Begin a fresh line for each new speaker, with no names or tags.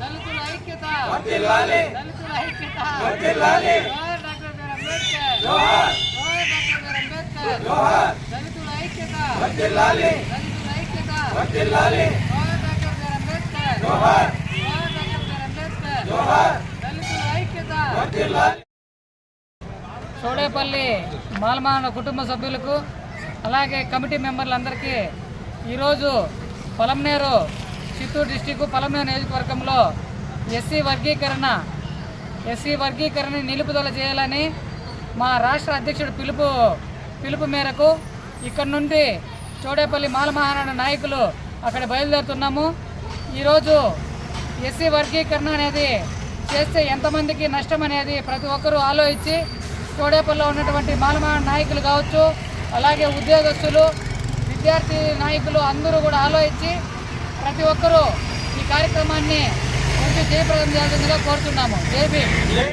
దళితుల ఐక్యత దళితుల ఐక్యత జోహార్ డాక్టర్ బిఆర్ అంబేద్కర్ జోహార్ డాక్టర్ బిఆర్ అంబేద్కర్ దళితుల ఐక్యత దళితుల ఐక్యత జోహార్ డాక్టర్ బిఆర్ అంబేద్కర్ జోహార్ డాక్టర్ బిఆర్ అంబేద్కర్ దళితుల ఐక్యత చోడేపల్లి మాలమాన కుటుంబ సభ్యులకు అలాగే కమిటీ మెంబర్లందరికీ ఈరోజు పొలంనేరు చిత్తూరు డిస్టిక్ పలమే నియోజకవర్గంలో ఎస్సీ వర్గీకరణ ఎస్సీ వర్గీకరణ నిలుపుదల చేయాలని మా రాష్ట్ర అధ్యక్షుడు పిలుపు పిలుపు మేరకు ఇక్కడ నుండి చోడేపల్లి మాలమహారాణ నాయకులు అక్కడ బయలుదేరుతున్నాము. ఈరోజు ఎస్సీ వర్గీకరణ అనేది చేస్తే ఎంతమందికి నష్టం అనేది ప్రతి ఒక్కరూ ఆలోచించి చోడేపల్లిలో ఉన్నటువంటి మాలమా నాయకులు కావచ్చు అలాగే ఉద్యోగస్తులు విద్యార్థి నాయకులు అందరూ కూడా ఆలోచించి ప్రతి ఒక్కరూ ఈ కార్యక్రమాన్ని కొంచెం జయప్రదం చేయాల్సిందిగా కోరుతున్నాము. జై